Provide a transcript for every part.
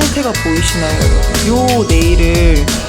상태가 보이시나요? 요 네일을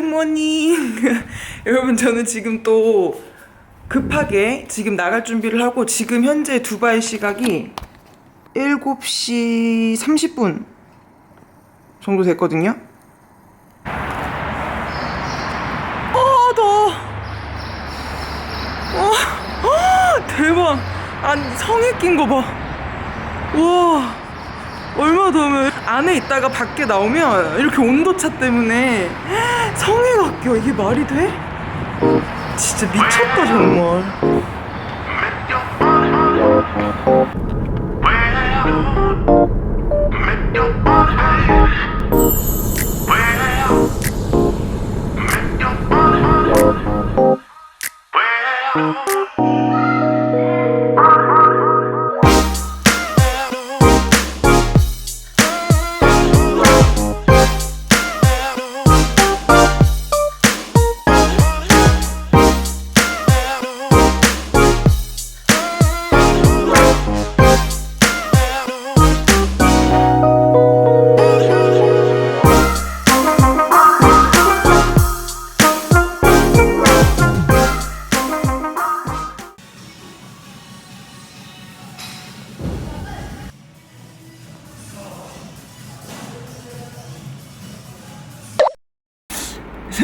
굿모닝. 여러분 저는 지금 또 급하게 지금 나갈 준비를 하고 지금 현재 두바이 시각이 7시 30분 정도 됐거든요. 아 더워 와 아, 대박. 아니 성에 낀 거 봐. 우와 얼마 더우면 안에 있다가 밖에 나오면 이렇게 온도차 때문에 성에가 껴 이게 말이 돼? 진짜 미쳤다 정말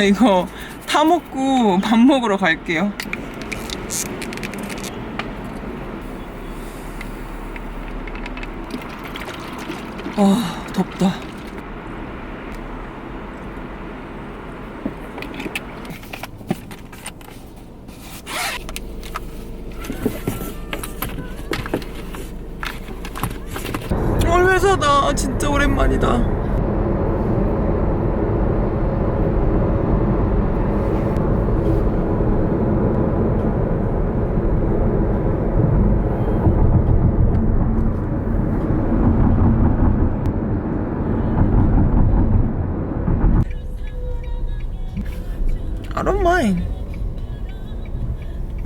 이거 타 먹고 밥 먹으러 갈게요. 아 덥다. 어 회사다. 진짜 오랜만이다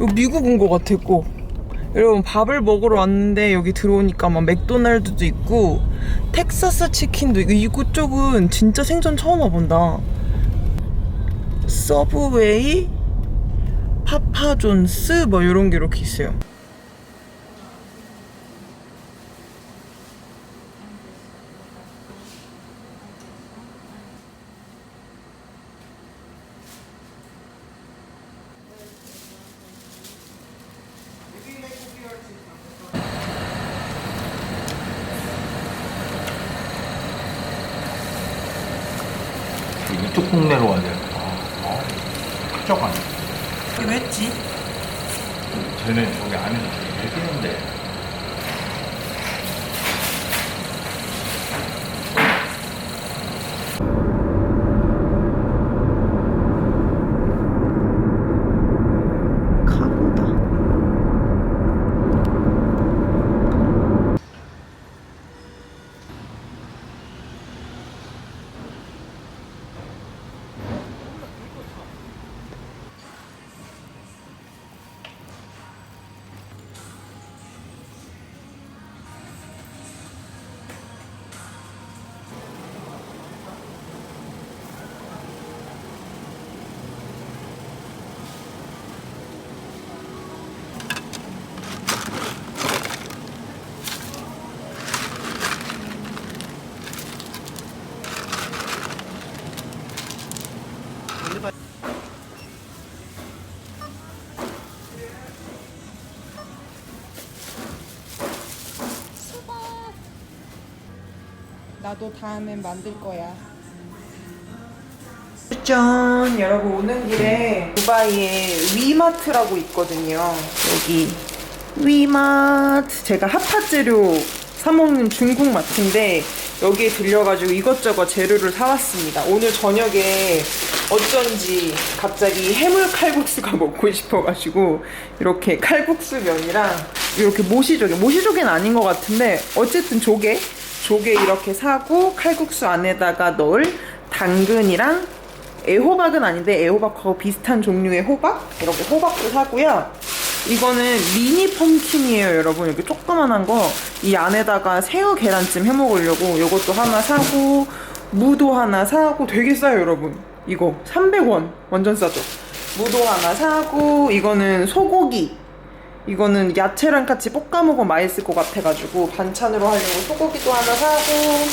미국 온거 같아 꼭. 여러분 밥을 먹으러 왔는데 여기 들어오니까 막 맥도날드도 있고 텍사스 치킨도 있고 이곳 쪽은 진짜 생전 처음 와본다. 서브웨이, 파파존스 뭐 이런 게 이렇게 있어요. 이쪽 동네로 와야 돼. 아, 아, 쾌적하네. 이게 왜 했지? 되게 얘기했는데. 나도 다음엔 만들 거야. 짠! 여러분 오는 길에 두바이에 위마트라고 있거든요. 여기 위마트. 제가 핫팟 재료 사 먹는 중국 마트인데 여기에 들려가지고 이것저것 재료를 사왔습니다. 오늘 저녁에 어쩐지 갑자기 해물 칼국수가 먹고 싶어가지고 이렇게 칼국수 면이랑 이렇게 모시조개, 모시조개는 아닌 것 같은데 어쨌든 조개, 조개 이렇게 사고 칼국수 안에다가 넣을 당근이랑 애호박은 아닌데 애호박하고 비슷한 종류의 호박 이렇게 호박도 사고요. 이거는 미니 펌킨이에요, 여러분. 이렇게 조그만한 거. 이 안에다가 새우 계란찜 해 먹으려고 이것도 하나 사고 무도 하나 사고 되게 싸요, 여러분. 이거 300원. 완전 싸죠. 무도 하나 사고 이거는 소고기. 이거는 야채랑 같이 볶아 먹으면 맛있을 것 같아가지고 반찬으로 하려고 소고기도 하나 사고.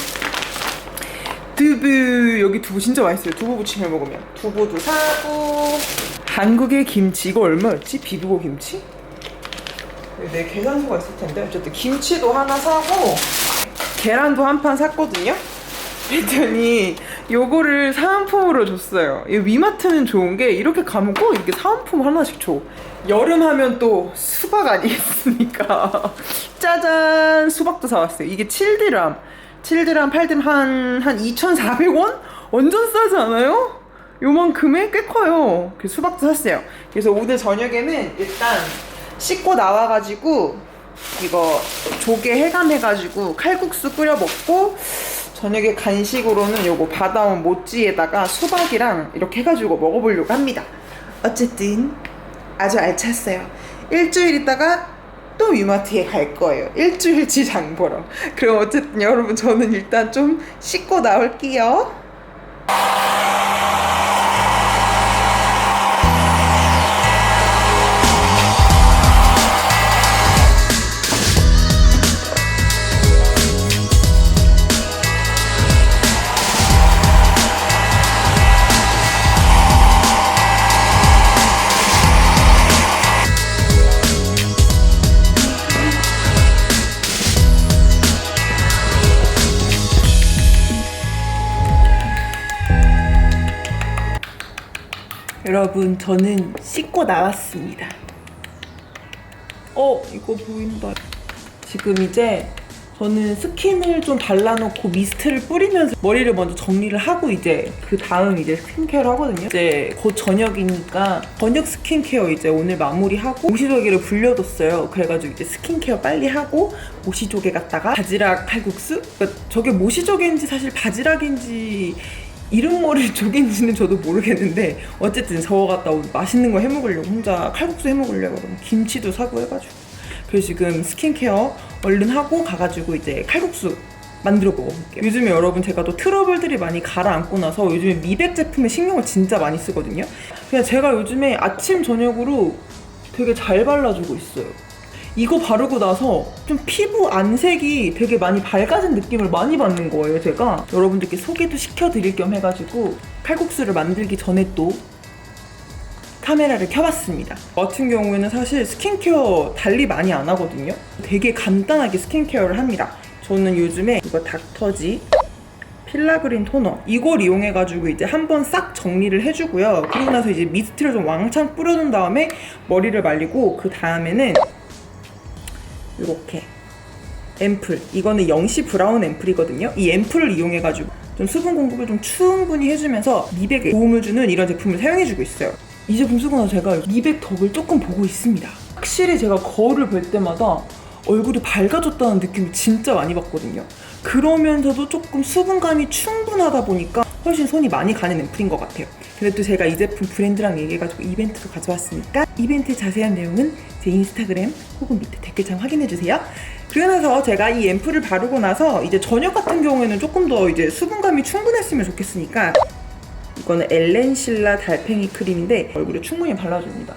두부 여기 두부 진짜 맛있어요. 두부 부침해 먹으면. 두부도 사고. 한국의 김치 이거 얼마였지? 비비고 김치? 내 계산서가 있을 텐데. 어쨌든 김치도 하나 사고 계란도 한 판 샀거든요. 그랬더니 요거를 사은품으로 줬어요. 이 위마트는 좋은 게 이렇게 가면 꼭 이렇게 사은품 하나씩 줘 여름 하면 또 수박 아니겠습니까 짜잔 수박도 사왔어요 이게 7디람 7드람, 8드람 한, 한 2,400원? 완전 싸지 않아요? 요만큼에 꽤 커요. 그래서 수박도 샀어요. 그래서 오늘 저녁에는 일단 씻고 나와가지고 이거 조개 해감해가지고 칼국수 끓여 먹고 저녁에 간식으로는 요거 받아온 모찌에다가 수박이랑 이렇게 해가지고 먹어보려고 합니다. 어쨌든 아주 알찼어요. 일주일 있다가 또 유마트에 갈 거예요. 일주일치 장 보러. 그럼 어쨌든 여러분 저는 일단 좀 씻고 나올게요. 여러분 저는 씻고 나왔습니다. 어 이거 보인다. 지금 이제 저는 스킨을 좀 발라놓고 미스트를 뿌리면서 머리를 먼저 정리를 하고 이제 그 다음 이제 스킨케어를 하거든요. 이제 곧 저녁이니까 저녁 스킨케어 이제 오늘 마무리하고 모시조개를 불려뒀어요. 그래가지고 이제 스킨케어 빨리 하고 모시조개 갖다가 바지락 칼국수? 그러니까 저게 모시조개인지 사실 바지락인지 이름 모를 쪽인지는 저도 모르겠는데 어쨌든 저거 오늘 맛있는 거 해먹으려고 혼자 칼국수 해먹으려고 김치도 사고 해가지고. 그래서 지금 스킨케어 얼른 하고 가가지고 이제 칼국수 만들어 먹어볼게요. 요즘에 여러분 제가 또 트러블들이 많이 가라앉고 나서 요즘에 미백 제품에 신경을 진짜 많이 쓰거든요. 그냥 제가 요즘에 아침 저녁으로 되게 잘 발라주고 있어요 이거 바르고 나서 좀 피부 안색이 되게 많이 밝아진 느낌을 많이 받는 거예요, 제가. 여러분들께 소개도 시켜드릴 겸 해가지고 칼국수를 만들기 전에 또 카메라를 켜봤습니다. 저 같은 경우에는 사실 스킨케어 달리 많이 안 하거든요. 되게 간단하게 스킨케어를 합니다. 저는 요즘에 이거 닥터지 필라그린 토너 이걸 이용해가지고 이제 한번 싹 정리를 해주고요. 그리고 나서 이제 미스트를 좀 왕창 뿌려준 다음에 머리를 말리고 그 다음에는 이렇게. 앰플. 이거는 영시 브라운 앰플이거든요. 이 앰플을 이용해 가지고 좀 수분 공급을 좀 충분히 해주면서 미백에 도움을 주는 이런 제품을 사용해주고 있어요. 이 제품 쓰고 나서 제가 미백 덕을 조금 보고 있습니다. 확실히 제가 거울을 볼 때마다 얼굴이 밝아졌다는 느낌을 진짜 많이 받거든요. 그러면서도 조금 수분감이 충분하다 보니까 훨씬 손이 많이 가는 앰플인 것 같아요 근데 또 제가 이 제품 브랜드랑 얘기해가지고 이벤트도 가져왔으니까 이벤트 자세한 내용은 제 인스타그램 혹은 밑에 댓글창 확인해주세요. 나서 제가 이 앰플을 바르고 나서 이제 저녁 같은 경우에는 조금 더 이제 수분감이 충분했으면 좋겠으니까 이거는 엘렌실라 달팽이 크림인데 얼굴에 충분히 발라줍니다.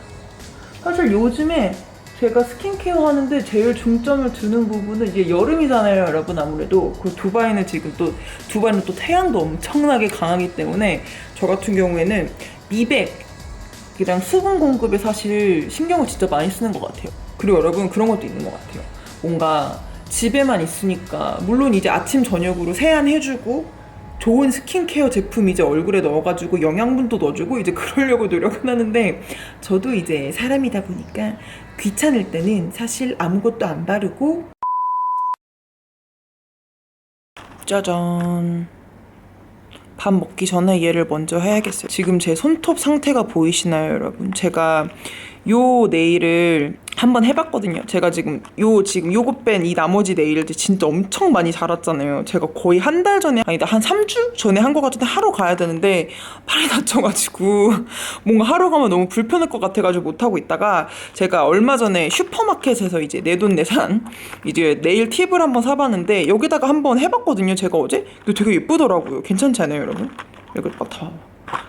사실 요즘에 제가 스킨케어 하는데 제일 중점을 두는 부분은 이제 여름이잖아요, 여러분 아무래도 그 두바이는 지금 또 두바이는 또 태양도 엄청나게 강하기 때문에 저 같은 경우에는 미백이랑 수분 공급에 사실 신경을 진짜 많이 쓰는 것 같아요. 그리고 여러분 그런 것도 있는 것 같아요. 뭔가 집에만 있으니까 물론 이제 아침 저녁으로 세안해주고 좋은 스킨케어 제품 이제 얼굴에 넣어가지고 영양분도 넣어주고 이제 그러려고 노력은 하는데 저도 이제 사람이다 보니까 귀찮을 때는 사실 아무것도 안 바르고 짜잔 밥 먹기 전에 얘를 먼저 해야겠어요. 지금 제 손톱 상태가 보이시나요, 여러분? 제가 요 네일을 한번 해봤거든요. 제가 지금 요 지금 요거 뺀 이 나머지 네일들 진짜 엄청 많이 자랐잖아요. 제가 거의 한 달 전에 아니다 한 3주 전에 한 거 같은데 하러 가야 되는데 팔이 다쳐가지고 뭔가 하러 가면 너무 불편할 것 같아가지고 못 하고 있다가 제가 얼마 전에 슈퍼마켓에서 이제 내돈내산 이제 네일 팁을 한번 사봤는데 여기다가 한번 해봤거든요. 제가 어제 근데 되게 예쁘더라고요. 괜찮지 않아요, 여러분? 여기 다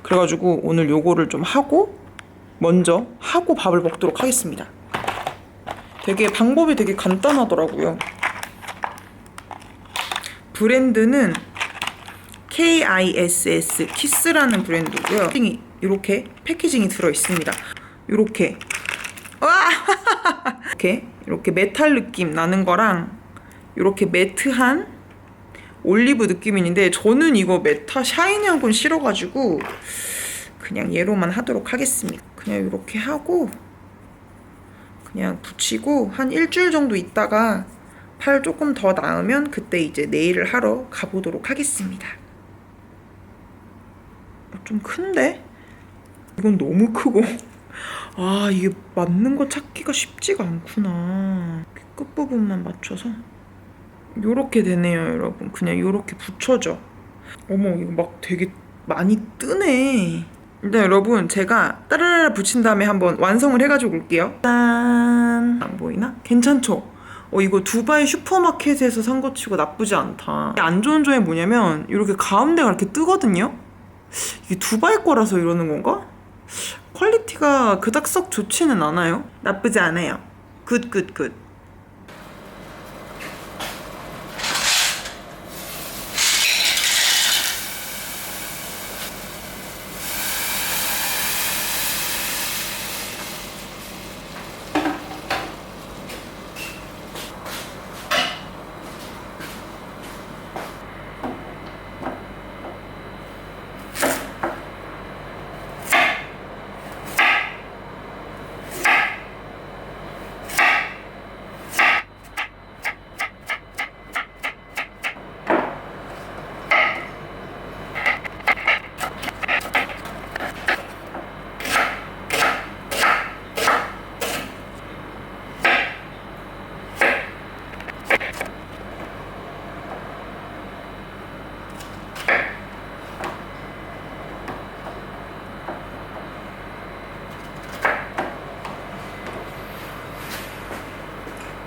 그래가지고 오늘 요거를 좀 하고 먼저 하고 밥을 먹도록 하겠습니다. 되게 방법이 되게 간단하더라고요. 브랜드는 KISS 키스라는 브랜드고요. 이렇게 패키징이 들어 있습니다. 이렇게 와 이렇게 이렇게 메탈 느낌 나는 거랑 이렇게 매트한 올리브 느낌인데 저는 이거 메타 샤이니한 건 싫어가지고 그냥 얘로만 하도록 하겠습니다. 그냥 이렇게 하고 그냥 붙이고 한 일주일 정도 있다가 팔 조금 더 나으면 그때 이제 네일을 하러 가보도록 하겠습니다. 어, 좀 큰데? 이건 너무 크고 아 이게 맞는 거 찾기가 쉽지가 않구나 끝부분만 맞춰서 요렇게 되네요 여러분 그냥 요렇게 붙여줘 어머 이거 막 되게 많이 뜨네 일단 여러분 제가 따라라라 붙인 다음에 한번 완성을 해가지고 올게요 짠! 안 보이나? 괜찮죠? 어 이거 두바이 슈퍼마켓에서 산 거 치고 나쁘지 않다 안 좋은 점이 뭐냐면 이렇게 가운데가 이렇게 뜨거든요? 이게 두바이 거라서 이러는 건가? 퀄리티가 그닥 썩 좋지는 않아요 나쁘지 않아요 굿굿굿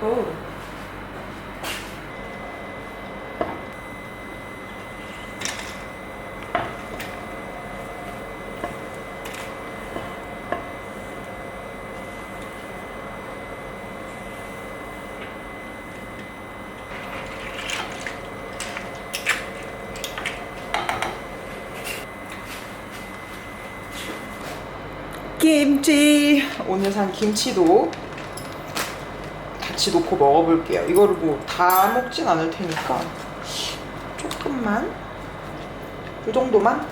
오. 김치 오늘 산 김치도 같이 놓고 먹어볼게요. 이거를 뭐 다 먹진 않을 테니까 조금만 이 정도만